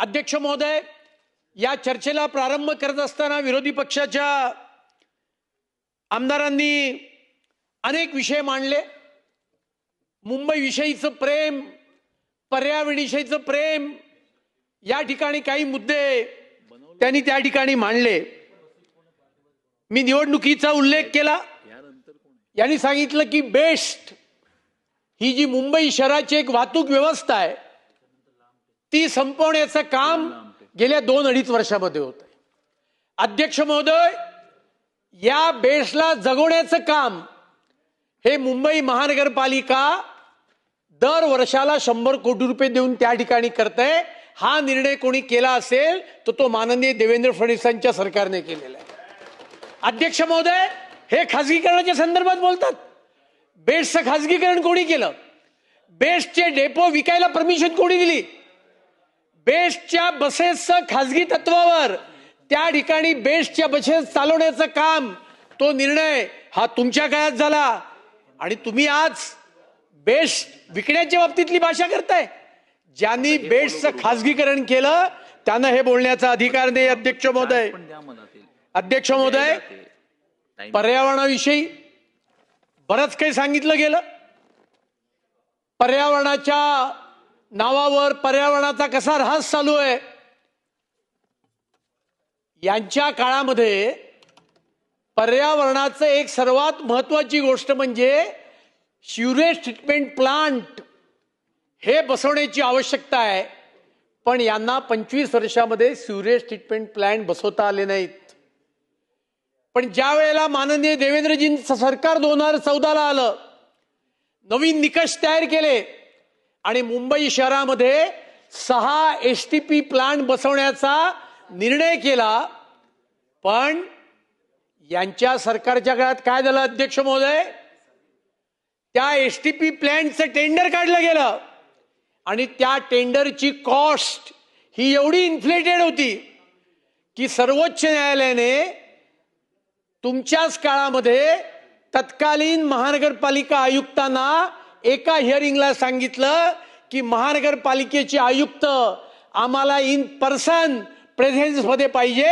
अध्यक्ष महोदय या चर्चेला प्रारंभ करत असताना विरोधी पक्षाच्या आमदारांनी अनेक विषय मांडले. मुंबईविषयीचं प्रेम पर्यावरणविषयीचं प्रेम या ठिकाणी काही मुद्दे त्यांनी त्या ठिकाणी मांडले. मी निवडणुकीचा उल्लेख केला. यांनी सांगितलं की बेस्ट ही जी मुंबई शहराची एक वाहतूक व्यवस्था आहे ती संपवण्याचं काम गेल्या दोन अडीच वर्षामध्ये होत आहे अध्यक्ष महोदय या बेस्टला जगवण्याचं काम हे मुंबई महानगरपालिका दर वर्षाला शंभर कोटी रुपये देऊन त्या ठिकाणी करते हा निर्णय कोणी केला असेल तर तो माननीय देवेंद्र फडणवीसांच्या सरकारने केलेला आहे. अध्यक्ष महोदय हे खासगीकरणाच्या संदर्भात बोलतात. बेस्टचं खासगीकरण कोणी केलं? बेस्टचे डेपो विकायला परमिशन कोणी दिली? बेस्टच्या बसेसचं खासगी तत्वावर त्या ठिकाणी बेस्टच्या बसेस चालवण्याचं काम तो निर्णय हा तुमच्या काळात झाला. आणि तुम्ही आज बेस्ट विकण्याच्या बाबतीतली भाषा करताय. ज्यांनी बेस्टचं खासगीकरण केलं त्यांना हे बोलण्याचा अधिकार नाही अध्यक्ष महोदय. अध्यक्ष महोदय. पर्यावरणाविषयी बरंच काही सांगितलं गेलं. पर्यावरणाच्या नावावर पर्यावरणाचा कसा ऱ्हास चालू आहे? यांच्या काळामध्ये पर्यावरणाचं एक सर्वात महत्वाची गोष्ट म्हणजे शिवरेज ट्रीटमेंट प्लांट हे बसवण्याची आवश्यकता आहे. पण यांना पंचवीस वर्षामध्ये सिवरेज ट्रीटमेंट प्लांट बसवता आले नाहीत. पण ज्या वेळेला माननीय देवेंद्रजींचं सरकार दोन हजार चौदाला आलं नवीन निकष तयार केले आणि मुंबई शहरामध्ये सहा एस टी पी प्लांट बसवण्याचा निर्णय केला. पण यांच्या सरकारच्या काळात काय झालं अध्यक्ष महोदय? त्या एस टी पी प्लॅनचं टेंडर काढलं गेलं. आणि त्या टेंडरची कॉस्ट ही एवढी इन्फ्लेटेड होती की सर्वोच्च न्यायालयाने तुमच्याच काळामध्ये तत्कालीन महानगरपालिका आयुक्तांना एका हिअरिंगला सांगितलं की महानगरपालिकेचे आयुक्त आम्हाला इन पर्सन प्रेझेन्समध्ये पाहिजे.